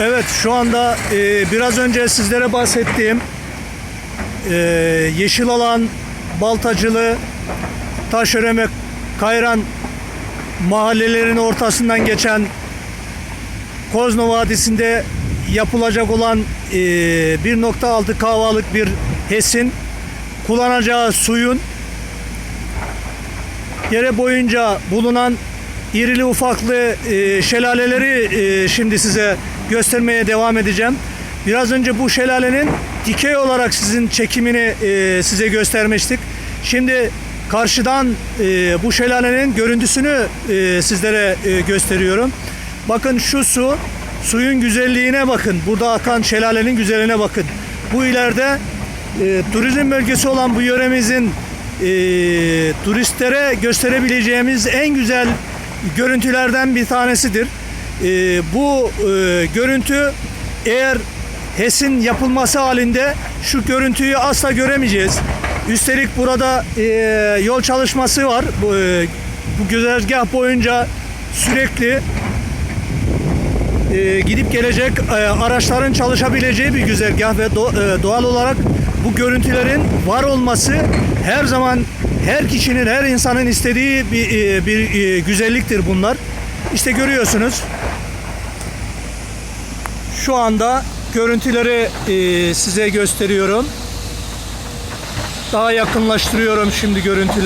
Evet şu anda e, biraz önce sizlere bahsettiğim e, yeşil alan Baltacılı, Taşöreme, Kayran mahallelerin ortasından geçen Kozno Vadisi'nde yapılacak olan e, 1.6 kahvalık bir HES'in kullanacağı suyun yere boyunca bulunan irili ufaklı e, şelaleleri e, şimdi size göstermeye devam edeceğim. Biraz önce bu şelalenin dikey olarak sizin çekimini e, size göstermiştik. Şimdi karşıdan e, bu şelalenin görüntüsünü e, sizlere e, gösteriyorum. Bakın şu su, suyun güzelliğine bakın. Burada akan şelalenin güzelliğine bakın. Bu ileride e, turizm bölgesi olan bu yöremizin e, turistlere gösterebileceğimiz en güzel görüntülerden bir tanesidir. E, bu e, görüntü eğer HES'in yapılması halinde şu görüntüyü asla göremeyeceğiz. Üstelik burada e, yol çalışması var. Bu, e, bu güzergah boyunca sürekli e, gidip gelecek e, araçların çalışabileceği bir güzergah ve do- e, doğal olarak bu görüntülerin var olması her zaman her kişinin, her insanın istediği bir, e, bir e, güzelliktir bunlar. İşte görüyorsunuz. Şu anda görüntüleri e, size gösteriyorum. Daha yakınlaştırıyorum şimdi görüntüleri.